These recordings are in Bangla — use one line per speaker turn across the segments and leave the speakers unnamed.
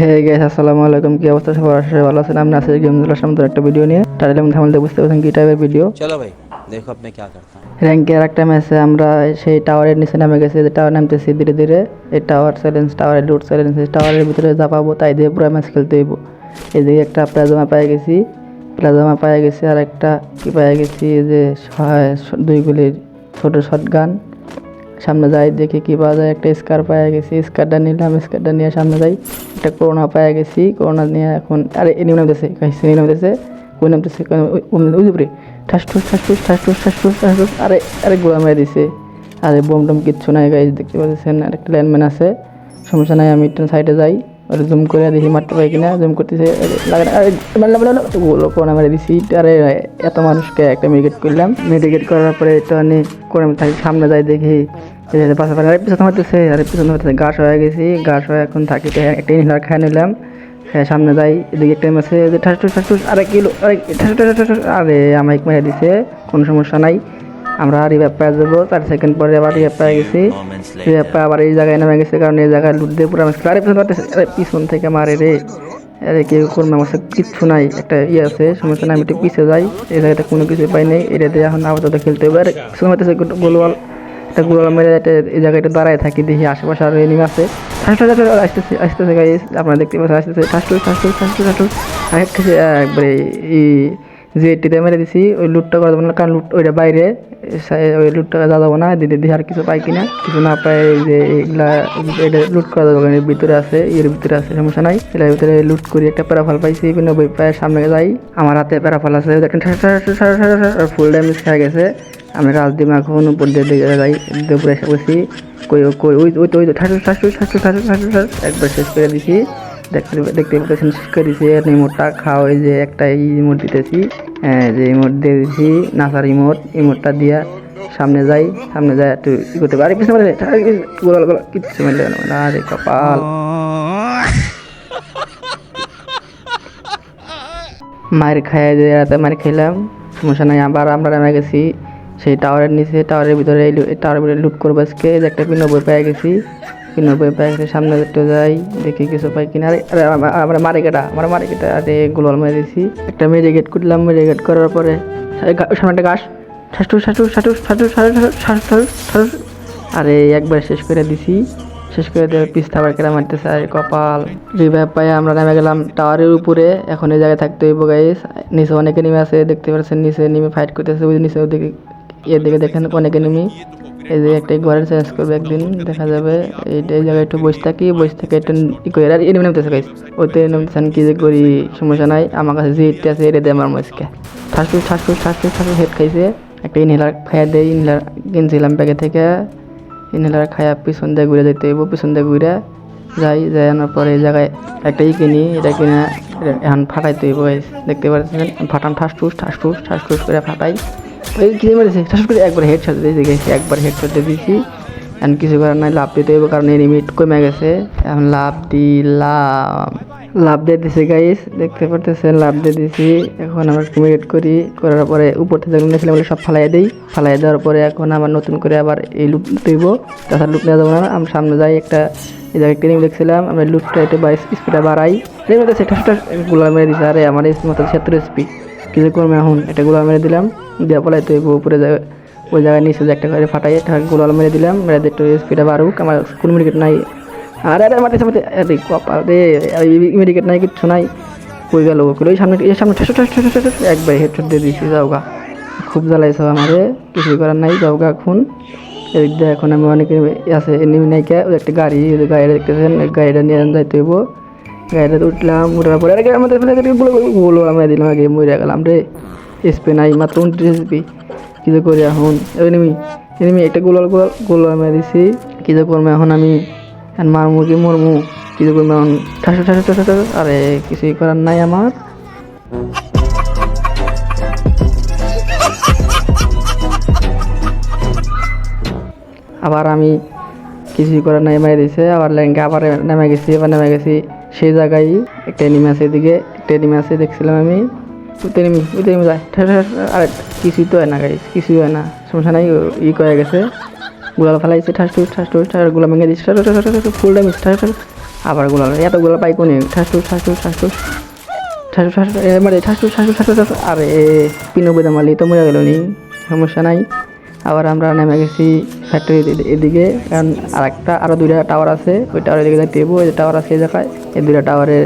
হ্যাঁ গাইস আসসালামু আলাইকুম। কি অবস্থা? সবার আশা ভালো আছেন। আমি নাসির গেম জেলার সামনে একটা ভিডিও নিয়ে। টাইটেল এবং থামলতে বুঝতে পারছেন কি টাইপের ভিডিও
চলো ভাই দেখো আপনি কি করতাম
র্যাঙ্কের একটা ম্যাচে আমরা সেই টাওয়ারের নিচে নামে গেছি। যে টাওয়ার নামতেছি ধীরে ধীরে এই টাওয়ার চ্যালেঞ্জ টাওয়ারের লুট চ্যালেঞ্জ টাওয়ারের ভিতরে পাবো তাই দিয়ে পুরো ম্যাচ খেলতে হইব। এদিকে একটা প্লাজমা পায়ে গেছি। প্লাজমা পায়ে গেছি আর একটা কি পায়ে গেছি? যে দুই গুলির ছোটো শটগান গান সামনে যাই দেখি কি পাওয়া যায় একটা স্কার পাওয়া গেছি স্কারটা নিলাম স্কারটা নিয়ে সামনে যাই একটা করোনা পাওয়া গেছি করোনা নিয়ে এখন আরে এ নিয়ে নামতেছে কাহিনী নামতেছে ওই নামতেছে ওই উপরে ঠাস ঠুস ঠাস ঠুস ঠাস ঠুস ঠাস ঠুস ঠাস ঠুস আরে আরে গোড়া মেরে দিছে আরে বোম টম কিচ্ছু নাই গাইজ দেখতে পাচ্ছেন আর একটা ল্যান্ডম্যান আছে সমস্যা নাই আমি একটু সাইডে যাই আর জুম করে দেখি মারতে পাই কিনা জুম করতেছে লাগে আরে মারলাম মারলাম গোলো মেরে দিছি আরে এত মানুষকে একটা মেডিকেট করলাম মেডিকেট করার পরে একটু আমি সামনে যাই দেখি এই যে পাশাপাশি আরে পিছনে মারতেছে আরে পিছনে মারতেছে গাছ হয়ে গেছি গাছ হয়ে এখন থাকি একটা ইনহার খাই নিলাম হ্যাঁ সামনে যাই, এদিকে একটা যে ঠাস, ঠুস ঠাস, ঠুস, আরে কিলো আরে ঠাস ঠাস ঠাস আরে আমাকে মেরে দিছে, কোনো সমস্যা নাই, আমরা রিভাইভ পেয়ে যাব চার সেকেন্ড পরে আবার রিভাইভ পেয়ে গেছি রিভাইভ পেয়ে আবার এই জায়গায় নেমে গেছে, কারণ এই জায়গায় লুট দিয়ে পুরো আমি আরে পিছন আরে পিছন থেকে মারে রে, আরে কেউ করবে আমার কিচ্ছু নাই, একটা ইয়ে আছে, সমস্যা নাই, আমি একটু পিছিয়ে যাই, এই জায়গাটা কোনো কিছু পাই নাই, এটা দিয়ে এখন আপাতত খেলতে হবে, আরে, পিছন মারতেছে গোলওয়াল একটা গোলাল মেরে একটা এই জায়গাটা দাঁড়ায় থাকি দেখি আশেপাশে আরও এনিমি আছে আসতেছে আসতেছে আপনারা দেখতে পাচ্ছেন আসতেছে ঠাস ঠুস ঠাস ঠুস ঠাস ঠুস ঠাস ঠুস আর একটা সে একবারে এই যে এটিতে মেরে দিছি ওই লুটটা করা যাবে না কারণ লুট ওইটা বাইরে ওই লুটটা যা যাব না দিদি দিদি আর কিছু পাই কিনা কিছু না পাই যে এগুলা এটা লুট করা যাবে এর ভিতরে আছে এর ভিতরে আছে সমস্যা নাই এটার ভিতরে লুট করি একটা প্যারাফল পাইছি বিভিন্ন বই পায়ের সামনে যাই আমার হাতে প্যারাফল আছে ফুল ড্যামেজ খেয়ে গেছে আমি রাজদিমা এখন উপর দিয়ে যাই দুপুরে এসে বসি। কই কই, ওই ওই তো ওই তো ঠাসু ঠাসু ঠাসু ঠাসু ঠাসু ঠাস একবার শেষ করে দিছি। দেখতে দেখতে পাচ্ছেন শেষ করে দিছি। আর ইমোটটা খাও, এই যে একটা ইমোট দিতেছি। হ্যাঁ যে ইমোট দিয়ে দিছি নাসার ইমোট ইমোটটা দিয়া সামনে যাই সামনে যাই একটু ই করতে পারি। পিছনে মারে গোলাল গোলাল কিচ্ছু মেলে না আরে, কপাল। মায়ের খাইয়ে রাতে মার খেলাম সমস্যা নাই, আবার আমরা নেমে গেছি। সেই টাওয়ারের নিচে, টাওয়ারের ভিতরে টাওয়ারের ভিতরে লুট করব আজকে। একটা পিন্ন বই পেয়ে গেছি। পিন্ন বই পেয়ে গেছি, সামনে একটু যাই, দেখি কিছু পাই কিনা। আরে আরে আমা- আমরা মারে কেটা আমরা মারে কেটা আরে, গোলাল মেরে দিছি। একটা মেরে গেট করলাম মেরে গেট করার পরে সামনে একটা গাছ ঠাসটু ঠাসটু ঠাসটু ঠাসটু ঠাসটু ঠাসটু আরে, একবার শেষ করে দিছি। শেষ করে দেওয়ার পিস্তা আবার কেরা মারতেছে আরে কপাল। রিভাইভ পাই আমরা নেমে গেলাম টাওয়ারের উপরে। এখন এই জায়গায় থাকতে হইব গাইস নিচে অনেক নেমে আছে, দেখতে পাচ্ছেন, নিচে নেমে ফাইট করতেছে, ওই নিচে ওদিকে এর দিকে দেখেন অনেক এনিমি এই যে একটা ঘরের চেঞ্জ করবে একদিন, দেখা যাবে এইটা এই জায়গায় একটু বসে থাকি, বসে থেকে একটু ই করে। আর এনিমি নামতেছে গাইস ওইতে নামতেছেন কি যে করি, সমস্যা নাই, আমার কাছে যে ইটটা আছে এটা দিয়ে আমার মস্কে ঠাসু ঠাসু ঠাসু ঠাসু হেড খাইছে, একটা ইনহেলার খাইয়া দেয় ইনহেলার কিনছিলাম ব্যাগে থেকে। ইনহেলার খায়া পিছন দিয়ে ঘুরে যেতে হইব, পিছন দিয়ে ঘুরে যাই যাই আনার পরে এই জায়গায় একটা ই কিনি, এটা কিনে এটা এখন ফাটাইতে হইব। দেখতে পাচ্ছেন? ফাটান, ঠাস টুস ঠাস টুস ঠাস টুস করে ফাটাই। এই কি মেরেছে? ঠাস করে একবার হেড শট দিয়েছি, গেছি, একবার হেড শট দিয়েছি। এখন কিছু করার নাই, লাভ দিতে হইব কারণ এনিমিট কমে গেছে। এখন লাভ দিলাম। লাভ দিয়ে দিছি গাইস দেখতে পারতেছেন, লাভ দিয়ে দিছি। এখন আমরা কমিউনিকেট করি, করার পরে উপর থেকে যেগুলো সব ফালাই দিই। ফালাই দেওয়ার পরে এখন আবার নতুন করে আবার এই লুট দিব তাছাড়া লুট নেওয়া যাব না, আমরা সামনে যাই, একটা এই জায়গায় ক্রিম দেখছিলাম, আমরা লুটটা একটু স্পিডটা বাড়াই। এই মধ্যে সেটা গুলা মেরে দিছে। আরে, আমার মতো সত্তর স্পিড কিছু করবে এখন এটা গুলা মেরে দিলাম দিয়ে পলাই তো উপরে যায় ওই জায়গায় নিচে একটা করে ফাটাই এটা গুলাল মেরে দিলাম, মেরে একটু স্পিডটা বাড়ুক, আমার কোনো মেডিকেট নাই। আর, আরে মাঠে সামনে, আরে কপাল রে মেডিকেট নাই, কিচ্ছু নাই। কই গেল ওগুলো ওই সামনে, এই সামনে একবার হেডশট দিয়ে দিয়েছি যাওগা খুব জ্বালাইছে আমারে, কিছুই করার নাই যাওগা এখন। এদিক দিয়ে এখন আমি অনেক আছে এনিমি নাইকা একটা গাড়ি গাড়ি দেখতেছেন, গাড়িটা নিয়ে যাইতে হইব। গাড়িটাতে উঠলাম, উঠার পরে আরে আমাদের বলো আমরা দিলাম, আগে মরে গেলাম রে। এসপি নাই, মাত্র উনত্রিশ এসপি কি করি এখন? এনিমি এনিমি একটা গোলাল গোলাল গোলাল মেরে দিছি। কি যে করব এখন আমি? মারমু কি মরমু? কি যে করব এখন? ঠাসা ঠাসা ঠাসা ঠাসা আরে কিছুই করার নাই আমার। আবার আমি কিছুই করার নাই, মেরে দিছে, আবার ল্যাঙ্কে আবার নেমে গেছি এবার নেমে গেছি। সেই জায়গায় একটা এনিমি আছে এদিকে একটা এনিমি আছে দেখছিলাম আমি ওইতে এনিমি এনিমি যায় আরে কিছুই তো হয় না গাইস কিছুই হয় না সমস্যা নাই ই করে গেছে গুলাল ফেলাইছে ঠাস টুস ঠাস টুস ঠাসগুলা ভেঙে দিচ্ছে ফুল ড্যামেজ ঠাস ঠাস আবার গোলাল এত এতগুলো পাই কোনে ঠাসু ঠাসু ঠাসু ঠাসু ঠাসু এবারে ঠাসু ঠাসু ঠাসু ঠাসু আরে পিনো বেদামালি তো মরে গেল নি সমস্যা নাই আবার আমরা নেমে গেছি ফ্যাক্টরি এদিকে কারণ আর একটা আরও দুইটা টাওয়ার আছে ওই টাওয়ারের দিকে যাইতে হইব, ওই টাওয়ার আছে এই জায়গায় এই দুইটা টাওয়ারের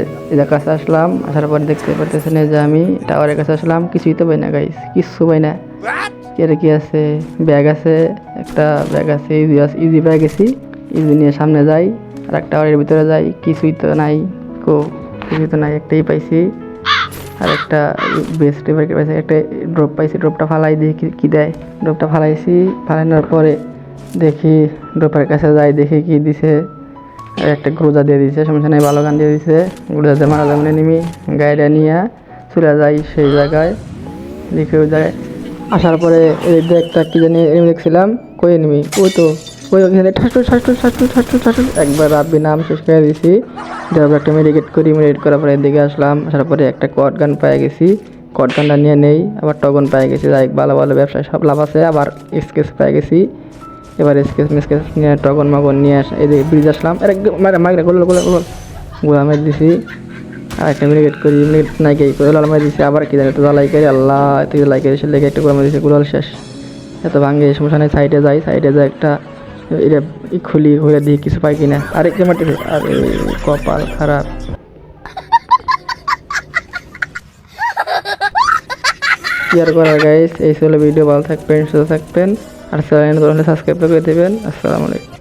কাছে আসলাম আসার পর দেখতে পারতেছেন এই যে আমি টাওয়ারের কাছে আসলাম কিছুই তো পাই না গাইস কিচ্ছু পাই না। কি আর কি আছে? ব্যাগ আছে একটা ব্যাগ আছে ইজি আছে ইজি ব্যাগ গেছি ইজি নিয়ে সামনে যাই আর একটা টাওয়ারের ভিতরে যাই কিছুই তো নাই কো কিছুই তো নাই একটাই পাইছি। আর একটা বেস্ট পাইছি একটা ড্রপ পাইছি ড্রপটা ফালাই দিয়ে কি- দেয়? ড্রপটা ফালাইছি ফালানোর পরে দেখি ড্রপের কাছে যাই দেখি কি দিছে। একটা গ্রোজা দিয়ে দিছে, সমস্যা নেই, ভালো গান দিয়ে দিছে। গ্রোজাতে মারা যাবে নিমি গাড়িটা নিয়ে, চলে যাই সেই জায়গায় দেখি জায়গায়। আসার পরে যে একটা কি জানি এমনি দেখছিলাম, কই নিবি ওই তো, ওই ওখানে ঠাসু ঠাসু ঠাসু ঠাসু ঠাসু একবার রাব্বি নাম শেষ করে দিছি। তারপর একটা মেডিকেট করি মেডিকেট করার পরে এদিকে আসলাম, আসার পরে একটা কট গান পেয়ে গেছি। কট গানটা নিয়ে নেই, আবার টগন পেয়ে গেছি। যাই ভালো ভালো ব্যবসায় সব লাভ আছে, আবার স্কেচ পেয়ে গেছি। এবার স্কেচ মিসকেচ নিয়ে টগন মগন নিয়ে আস এদিকে ব্রিজ আসলাম। আর মারে, মাইরে, গোল গোল গোল, গোলা। মেরে দিছি। আর একটা মিনিট করি মিনিট নাই কে করে লাল মারি দিছি। আবার কি জানি তো জ্বালাই করে, আল্লাহ তুই লাই করে সে লেগে একটু করে দিছে, গুলাল শেষ। এত সমস্যা নেই সাইডে যাই সাইডে যাই একটা, এটা খুলি হয়ে দিই, কিছু পাই কিনা। আরে, কে মাটি আরে, কপাল খারাপ। আর করার গাইস এই ছিল ভিডিও, ভালো থাকবেন, সুস্থ থাকবেন। আর চ্যানেল করলে সাবস্ক্রাইব করে দেবেন। আসসালামু আলাইকুম।